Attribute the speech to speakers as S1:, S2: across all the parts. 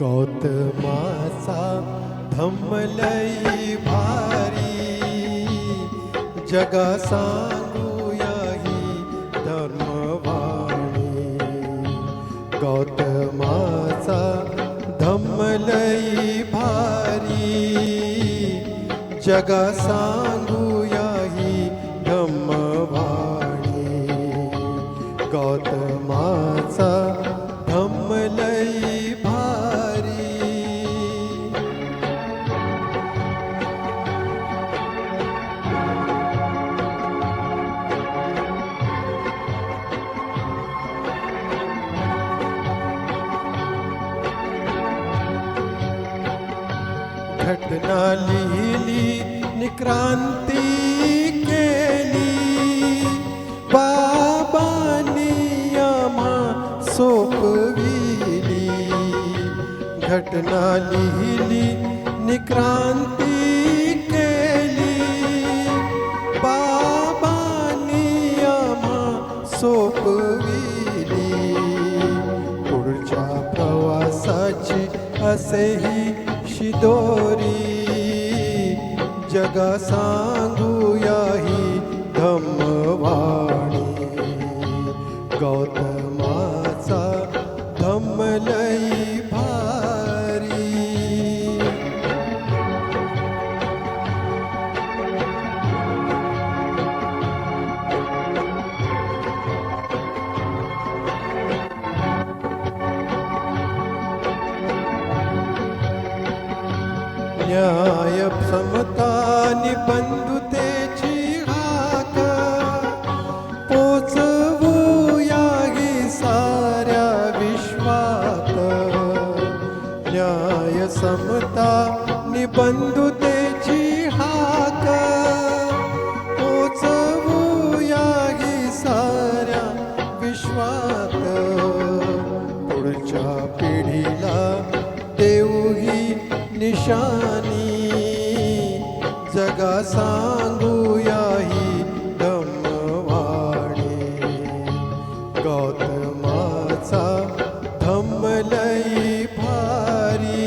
S1: गौतमाचा धम्मलई भारी जगा सांगूया ही धर्मवाणी. गौतमाचा धम्मलई भारी जगा सांगूया ही धम्मवाणी गौतम घटना लिहिली निक्रांती केली. बाबांनी आम्हा सोपविली. घटना लिहिली निक्रांती केली. बाबांनी आम्हा सोपविली. पुढच्या प्रवासाची असेही शिदोरी जगा सांगूया ही धम्मवाणी. गौतमाचा धम्मलई भा न्याय समता निबंधुतेची हाक. पोचवूया ही साऱ्या विश्वात. न्याय समता निबंधुतेची हाक. पोचवू ही साऱ्या विश्वात. पुढच्या पिढीला देऊही निशान. सांगूया ही धम्मवाणी गौतमाचा धम्मलई भारी.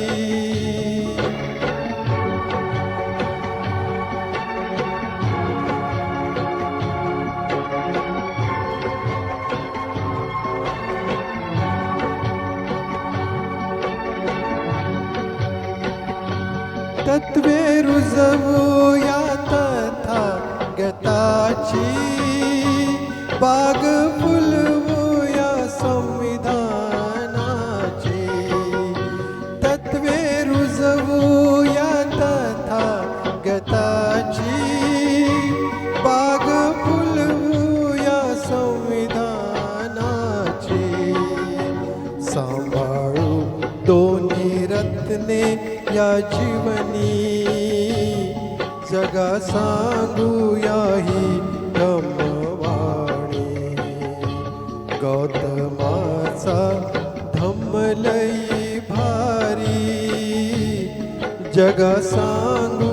S1: तत्वे रुजवूया गताची बाग फुलवूया संविधानाची. तत्वे रुजवूया तथा गताची. बाग फुलवूया संविधानाची. सांभाळू दोन्ही रत्ने या जीवनी. जगा सांगूया गौतमाचा धम्मलई भारी. जगा सांग